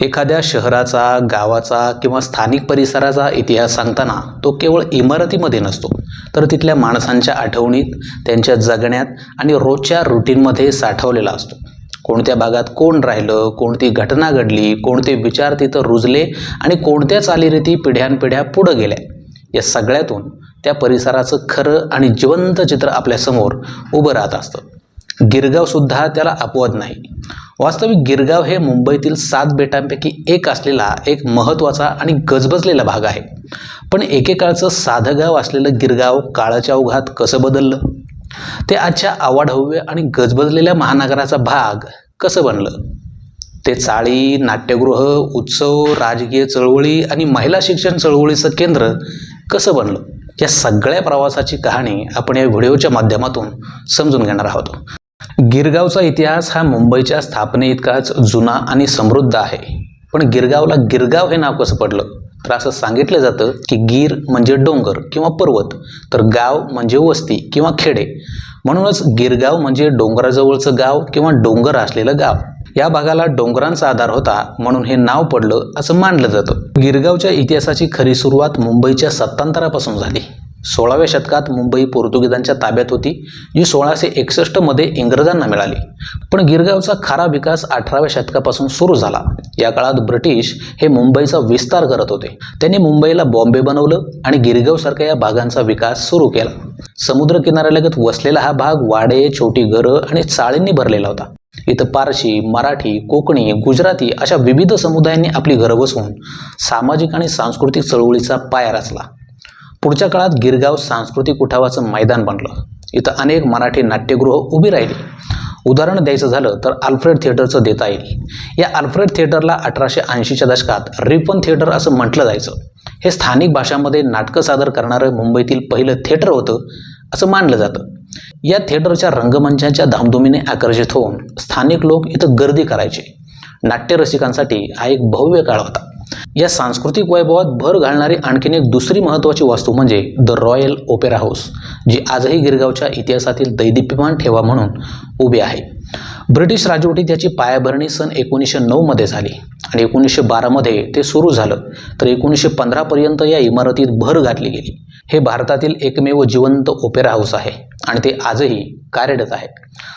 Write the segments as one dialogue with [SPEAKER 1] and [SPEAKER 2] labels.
[SPEAKER 1] एखाद्या शहराचा गावाचा किंवा स्थानिक परिसराचा इतिहास सांगताना तो केवळ इमारतीमध्ये नसतो तर तिथल्या माणसांच्या आठवणीत त्यांच्या जगण्यात आणि रोजच्या रुटीनमध्ये साठवलेला असतो. कोणत्या भागात कोण राहिलं कोणती घटना घडली कोणते विचार तिथं रुजले आणि कोणत्या चालीरीती पिढ्यानपिढ्या पुढं गेल्या? या सगळ्यातून त्या परिसराचं खरं आणि जिवंत चित्र आपल्यासमोर उभं राहत असतं. गिरगावसुद्धा त्याला अपवाद नाही. वास्तविक गिरगाव हे मुंबईतील सात बेटांपैकी एक असलेला एक महत्त्वाचा आणि गजबजलेला भाग आहे. पण एकेकाळचं साधं गाव असलेलं गिरगाव काळाच्या ओघात कसं बदललं? ते आजच्या आवाढव्य आणि गजबजलेल्या महानगराचा भाग कसं बनलं? ते चाळी नाट्यगृह उत्सव राजकीय चळवळी आणि महिला शिक्षण चळवळीचं केंद्र कसं बनलं? या सगळ्या प्रवासाची कहाणी आपण या व्हिडिओच्या माध्यमातून समजून घेणार आहोत. गिरगावचा इतिहास हा मुंबईच्या स्थापने इतकाच जुना आणि समृद्ध आहे. पण गिरगावला गिरगाव हे नाव कसं पडलं? तर असं सांगितलं जातं की गिर म्हणजे डोंगर किंवा पर्वत तर गाव म्हणजे वस्ती किंवा खेडे. म्हणूनच गिरगाव म्हणजे डोंगराजवळचं गाव किंवा डोंगर असलेलं गाव. या भागाला डोंगरांचा आधार होता म्हणून हे नाव पडलं असं मानलं जातं. गिरगावच्या इतिहासाची खरी सुरुवात मुंबईच्या सत्तांतरापासून झाली. सोळाव्या शतकात मुंबई पोर्तुगीजांच्या ताब्यात होती जी सोळाशे एकसष्टमध्ये इंग्रजांना मिळाली. पण गिरगावचा खरा विकास अठराव्या शतकापासून सुरू झाला. या काळात ब्रिटिश हे मुंबईचा विस्तार करत होते. त्यांनी मुंबईला बॉम्बे बनवलं आणि गिरगावसारख्या या भागांचा विकास सुरू केला. समुद्र किनाऱ्यालगत वसलेला हा भाग वाडे छोटी घरं आणि चाळींनी भरलेला होता. इथं पारशी मराठी कोकणी गुजराती अशा विविध समुदायांनी आपली घरं बसवून सामाजिक आणि सांस्कृतिक चळवळीचा पाया रचला. पुढच्या काळात गिरगाव सांस्कृतिक उठावाचं मैदान बनलं. इथं अनेक मराठी नाट्यगृह उभी राहिली. उदाहरण द्यायचं झालं तर आल्फ्रेड थिएटरचं देता येईल. या आल्फ्रेड थिएटरला अठराशे ऐंशीच्या दशकात रिपन थिएटर असं म्हटलं जायचं. हे स्थानिक भाषांमध्ये नाटकं सादर करणारं मुंबईतील पहिलं थिएटर होतं असं मानलं जातं. या थिएटरच्या रंगमंचाच्या धामधुमीने आकर्षित होऊन स्थानिक लोक इथं गर्दी करायचे. नाट्यरसिकांसाठी हा एक भव्य काळ होता. या सांस्कृतिक वैभवात भर घालणारी आणखीन एक दुसरी महत्त्वाची वास्तू म्हणजे द रॉयल ओपेरा हाऊस जी आजही गिरगावच्या इतिहासातील दैदिप्यमान ठेवा म्हणून उभी आहे. ब्रिटिश राजवटीत याची पायाभरणी सन एकोणीसशे नऊमध्ये झाली आणि एकोणीसशे बारामध्ये ते सुरू झालं तर एकोणीसशे पंधरापर्यंत या इमारतीत भर घातली गेली. हे भारतातील एकमेव जिवंत ओपेरा हाऊस आहे. आणि ते आजही कार्यरत आहे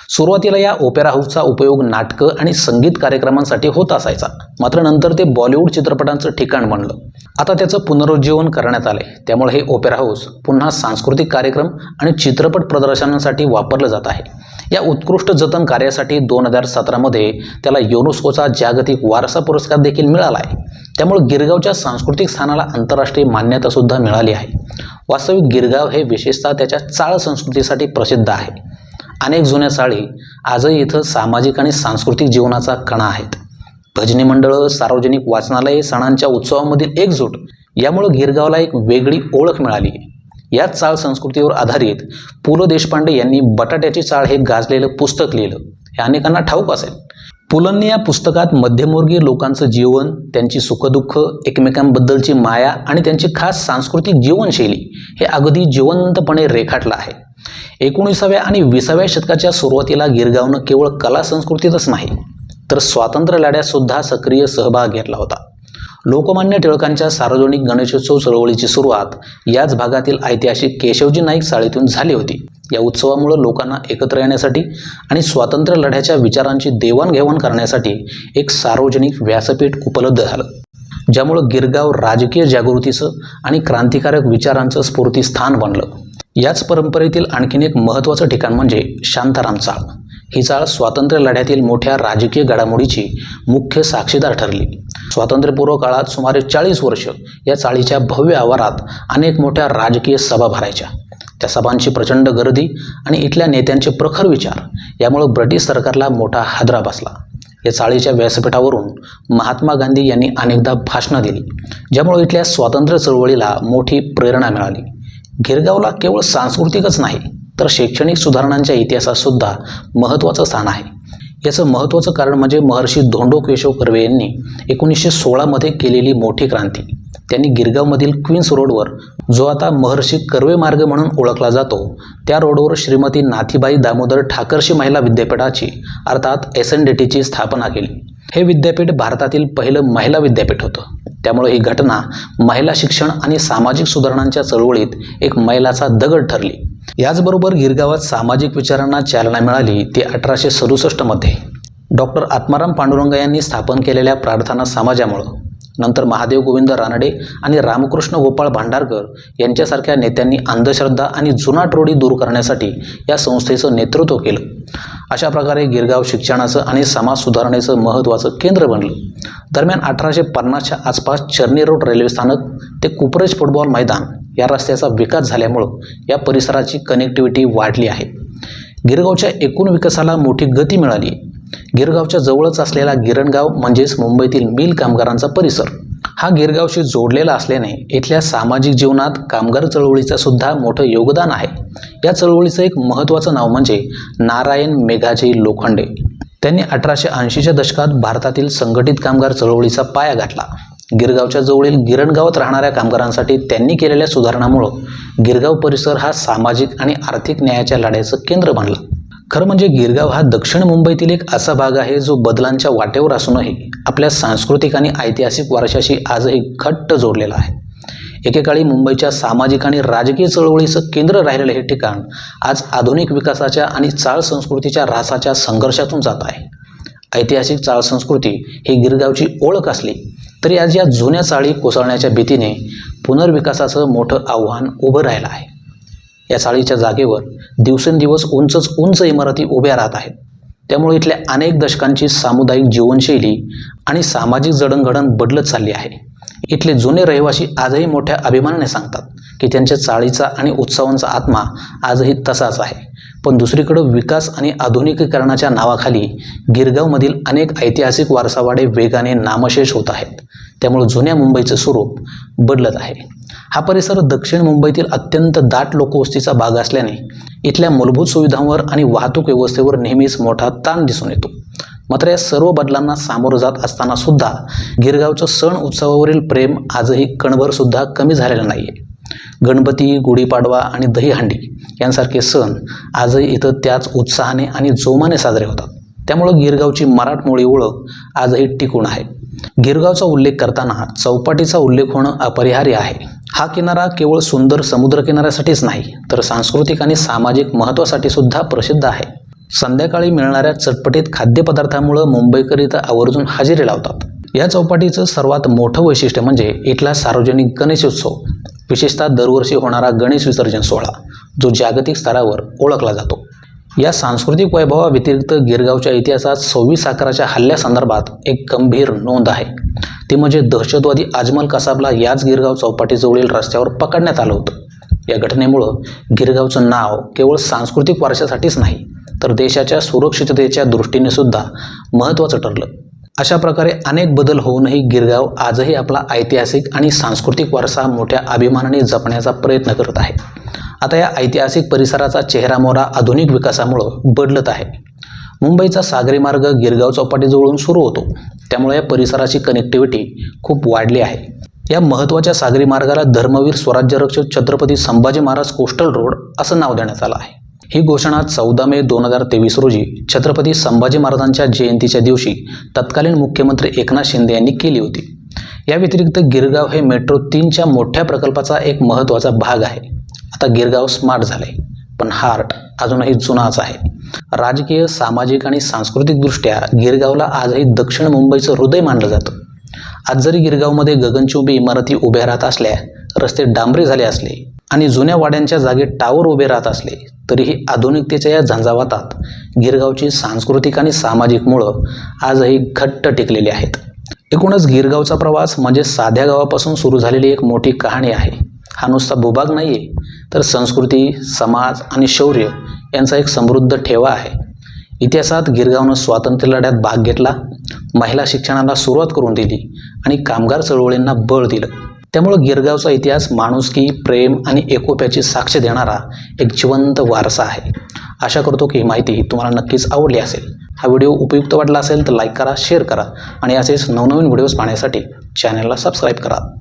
[SPEAKER 1] सुरुवातीला या ओपेरा हाऊसचा उपयोग नाटकं आणि संगीत कार्यक्रमांसाठी होत असायचा. मात्र नंतर ते बॉलिवूड चित्रपटांचं ठिकाण बनलं. आता त्याचं पुनरुज्जीवन करण्यात आले त्यामुळे हे ओपेरा हाऊस पुन्हा सांस्कृतिक कार्यक्रम आणि चित्रपट प्रदर्शनांसाठी वापरलं जात आहे. या उत्कृष्ट जतन कार्यासाठी दोन हजार सतरामध्ये त्याला युनेस्कोचा जागतिक वारसा पुरस्कार देखील मिळाला आहे. त्यामुळे गिरगावच्या सांस्कृतिक स्थानाला आंतरराष्ट्रीय मान्यतासुद्धा मिळाली आहे. वास्तविक गिरगाव हे विशेषतः त्याच्या चाळ संस्कृतीसाठी प्रसिद्ध आहे. अनेक जुन्या चाळी आजही इथं सामाजिक आणि सांस्कृतिक जीवनाचा कणा आहेत. भजनी मंडळं सार्वजनिक वाचनालय सणांच्या उत्सवामधील एकजूट यामुळं गिरगावला एक वेगळी ओळख मिळाली. याच चाळ संस्कृतीवर आधारित पु ल देशपांडे यांनी बटाट्याची चाळ हे गाजलेलं पुस्तक लिहिलं. हे अनेकांना ठाऊक असेल. पुलंनी या पुस्तकात मध्यमवर्गीय लोकांचं जीवन त्यांची सुखदुःख एकमेकांबद्दलची माया आणि त्यांची खास सांस्कृतिक जीवनशैली हे अगदी जिवंतपणे रेखाटलं आहे. एकोणीसाव्या आणि विसाव्या शतकाच्या सुरुवातीला गिरगावनं केवळ कला संस्कृतीतच नाही तर स्वातंत्र्य लढ्यातसुद्धा सक्रिय सहभाग घेतला होता. लोकमान्य टिळकांच्या सार्वजनिक गणेशोत्सव चळवळीची सुरुवात याच भागातील ऐतिहासिक केशवजी नाईक चाळीतून झाली होती. या उत्सवामुळं लोकांना एकत्र येण्यासाठी आणि स्वातंत्र्य लढ्याच्या विचारांची देवाणघेवाण करण्यासाठी एक सार्वजनिक व्यासपीठ उपलब्ध झालं. ज्यामुळं गिरगाव राजकीय जागृतीचं आणि क्रांतिकारक विचारांचं स्फूर्तीस्थान बनलं. याच परंपरेतील आणखीन एक महत्त्वाचं ठिकाण म्हणजे शांताराम चाळ. ही चाळ स्वातंत्र्य लढ्यातील मोठ्या राजकीय घडामोडीची मुख्य साक्षीदार ठरली. स्वातंत्र्यपूर्व काळात सुमारे चाळीस वर्ष या चाळीच्या भव्य आवारात अनेक मोठ्या राजकीय सभा भरायच्या. त्या सभांची प्रचंड गर्दी आणि इथल्या नेत्यांचे प्रखर विचार. यामुळे ब्रिटिश सरकारला मोठा हादरा बसला. या चाळीच्या व्यासपीठावरून महात्मा गांधी यांनी अनेकदा भाषणं दिली ज्यामुळे इथल्या स्वातंत्र्य चळवळीला मोठी प्रेरणा मिळाली. गिरगावला केवळ सांस्कृतिकच नाही तर शैक्षणिक सुधारणांच्या इतिहासातसुद्धा महत्त्वाचं स्थान आहे. याचं महत्त्वाचं कारण म्हणजे महर्षी धोंडो केशव कर्वे यांनी एकोणीसशे सोळामध्ये केलेली मोठी क्रांती. त्यांनी गिरगावमधील क्वीन्स रोडवर जो आता महर्षी कर्वे मार्ग म्हणून ओळखला जातो त्या रोडवर श्रीमती नाथीबाई दामोदर ठाकरशी महिला विद्यापीठाची अर्थात एस एन डी टीची स्थापना केली. हे विद्यापीठ भारतातील पहिलं महिला विद्यापीठ होतं. त्यामुळे ही घटना महिला शिक्षण आणि सामाजिक सुधारणांच्या चळवळीत एक मैलाचा दगड ठरली. याचबरोबर गिरगावात सामाजिक विचारांना चालना मिळाली ती अठराशे सदुसष्टमध्ये डॉक्टर आत्माराम पांडुरंग यांनी स्थापन केलेल्या प्रार्थना समाजामुळं. नंतर महादेव गोविंद रानडे आणि रामकृष्ण गोपाळ भांडारकर यांच्यासारख्या नेत्यांनी अंधश्रद्धा आणि जुनाट रूढी दूर करण्यासाठी या संस्थेचं नेतृत्व केलं. अशा प्रकारे गिरगाव शिक्षणाचं आणि समाज सुधारणेचं महत्त्वाचं केंद्र बनलं. दरम्यान अठराशे पन्नासच्या आसपास चर्नी रोड रेल्वे स्थानक ते कुपरेज फुटबॉल मैदान या रस्त्याचा विकास झाल्यामुळं या परिसराची कनेक्टिव्हिटी वाढली आहे. गिरगावच्या एकूण विकासाला मोठी गती मिळाली गिरगावच्या जवळच असलेला गिरणगाव म्हणजेच मुंबईतील मिल कामगारांचा परिसर. हा गिरगावशी जोडलेला असल्याने इथल्या सामाजिक जीवनात कामगार चळवळीचं सुद्धा मोठं योगदान आहे. या चळवळीचं एक महत्त्वाचं नाव म्हणजे नारायण मेघाजी लोखंडे. त्यांनी अठराशे ऐंशीच्या दशकात भारतातील संघटित कामगार चळवळीचा पाया घातला. गिरगावच्या जवळील गिरणगावात राहणाऱ्या कामगारांसाठी त्यांनी केलेल्या सुधारणामुळं गिरगाव परिसर हा सामाजिक आणि आर्थिक न्यायाच्या लढ्याचं केंद्र बनला. खरं म्हणजे गिरगाव हा दक्षिण मुंबईतील एक असा भाग आहे जो बदलांच्या वाटेवर असूनही आपल्या सांस्कृतिक आणि ऐतिहासिक वारशाशी आजही घट्ट जोडलेला आहे. एकेकाळी मुंबईच्या सामाजिक आणि राजकीय चळवळीचं केंद्र राहिलेलं हे ठिकाण आज आधुनिक विकासाच्या आणि चाळ संस्कृतीच्या ऱ्हासाच्या संघर्षातून जात आहे. ऐतिहासिक चाळ संस्कृती ही गिरगावची ओळख असली तरी आज या जुन्या चाळी कोसळण्याच्या भीतीने पुनर्विकासाचं मोठं आव्हान उभं राहिलं आहे. या चाळीच्या जागेवर दिवसेंदिवस उंचच उंच इमारती उभ्या राहत आहेत. त्यामुळे इथल्या अनेक दशकांची सामुदायिक जीवनशैली आणि सामाजिक जडणघडण बदलत चालली आहे. इथले जुने रहिवासी आजही मोठ्या अभिमानाने सांगतात की त्यांच्या चाळीचा आणि उत्सवांचा आत्मा आजही तसाच आहे. पण दुसरीकडं विकास आणि आधुनिकीकरणाच्या नावाखाली गिरगावमधील अनेक ऐतिहासिक वारसावाडे वेगाने नामशेष होत आहेत. त्यामुळे जुन्या मुंबईचं स्वरूप बदलत आहे. हा परिसर दक्षिण मुंबईतील अत्यंत दाट लोकवस्तीचा भाग असल्याने इथल्या मूलभूत सुविधांवर आणि वाहतूक व्यवस्थेवर नेहमीच मोठा ताण दिसून येतो. मात्र या सर्व बदलांना सामोरं जात असताना सुद्धा गिरगावचं सण उत्सवावरील प्रेम आजही कणभर सुद्धा कमी झालेलं नाही आहे गणपती गुढीपाडवा आणि दहीहंडी यांसारखे सण आजही इथं त्याच उत्साहाने आणि जोमाने साजरे होतात. त्यामुळं गिरगावची मराठमोळी ओळख आजही टिकून आहे. गिरगावचा उल्लेख करताना चौपाटीचा उल्लेख होणं अपरिहार्य आहे. हा किनारा केवळ सुंदर समुद्र किनाऱ्यासाठीच नाही तर सांस्कृतिक आणि सामाजिक महत्त्वासाठी सुद्धा प्रसिद्ध आहे. संध्याकाळी मिळणाऱ्या चटपटीत खाद्यपदार्थामुळं मुंबईकर इथं आवर्जून हजेरी लावतात. या चौपाटीचं सर्वात मोठं वैशिष्ट्य म्हणजे इथला सार्वजनिक गणेशोत्सव विशेषतः दरवर्षी होणारा गणेश विसर्जन सोहळा जो जागतिक स्तरावर ओळखला जातो. या सांस्कृतिक वैभवाव्यतिरिक्त गिरगावच्या इतिहासात सव्वीस अकराच्या हल्ल्यासंदर्भात एक गंभीर नोंद आहे. ते म्हणजे दहशतवादी आजमल कसाबला याच गिरगाव चौपाटीजवळील रस्त्यावर पकडण्यात आलं होतं. या घटनेमुळं गिरगावचं नाव केवळ सांस्कृतिक वारशासाठीच नाही तर देशाच्या सुरक्षिततेच्या दृष्टीने सुद्धा महत्त्वाचं ठरलं. अशा प्रकारे अनेक बदल होऊनही गिरगाव आजही आपला ऐतिहासिक आणि सांस्कृतिक वारसा मोठ्या अभिमानाने जपण्याचा प्रयत्न करत आहे. आता या ऐतिहासिक परिसराचा चेहरामोहरा आधुनिक विकासामुळं बदलत आहे. मुंबईचा सागरी मार्ग गिरगाव चौपाटीजवळून सुरू होतो. त्यामुळे या परिसराची कनेक्टिव्हिटी खूप वाढली आहे. या महत्त्वाच्या सागरी मार्गाला धर्मवीर स्वराज्यरक्षक छत्रपती संभाजी महाराज कोस्टल रोड असं नाव देण्यात आलं आहे. ही घोषणा चौदा मे दोन हजार तेवीस रोजी छत्रपती संभाजी महाराजांच्या जयंतीच्या दिवशी तत्कालीन मुख्यमंत्री एकनाथ शिंदे यांनी केली होती. या व्यतिरिक्त गिरगाव हे मेट्रो तीनच्या मोठ्या प्रकल्पाचा एक महत्त्वाचा भाग आहे. आता गिरगाव स्मार्ट झाले पण हार्ट अजूनही जुनाच आहे. राजकीय सामाजिक आणि सांस्कृतिकदृष्ट्या गिरगावला आजही दक्षिण मुंबईचं हृदय मानलं जातं. आज जरी गिरगावमध्ये गगनचुंबी इमारती उभ्या राहत असल्या रस्ते डांबरी झाले असले आणि जुन्या वाड्यांच्या जागी टावर उभे राहत असले तरीही आधुनिकतेच्या या झंझावातात गिरगावची सांस्कृतिक आणि सामाजिक मुळं आजही घट्ट टिकलेली आहेत. एकूणच गिरगावचा प्रवास म्हणजे साध्या गावापासून सुरू झालेली एक मोठी कहाणी आहे. हा नुसता भूभाग नाही आहे तर संस्कृती समाज आणि शौर्य यांचा एक समृद्ध ठेवा आहे. इतिहासात गिरगावनं स्वातंत्र्य लढ्यात भाग घेतला महिला शिक्षणाला सुरुवात करून दिली आणि कामगार चळवळींना बळ दिलं. त्यामुळं गिरगावचा इतिहास माणुसकी प्रेम आणि एकोप्याची साक्ष देणारा एक जिवंत वारसा आहे. आशा करतो की ही माहिती तुम्हाला नक्कीच आवडली असेल. हा व्हिडिओ उपयुक्त वाटला असेल तर लाईक करा शेअर करा आणि असेच नवनवीन व्हिडिओज पाहण्यासाठी चॅनलला सबस्क्राईब करा.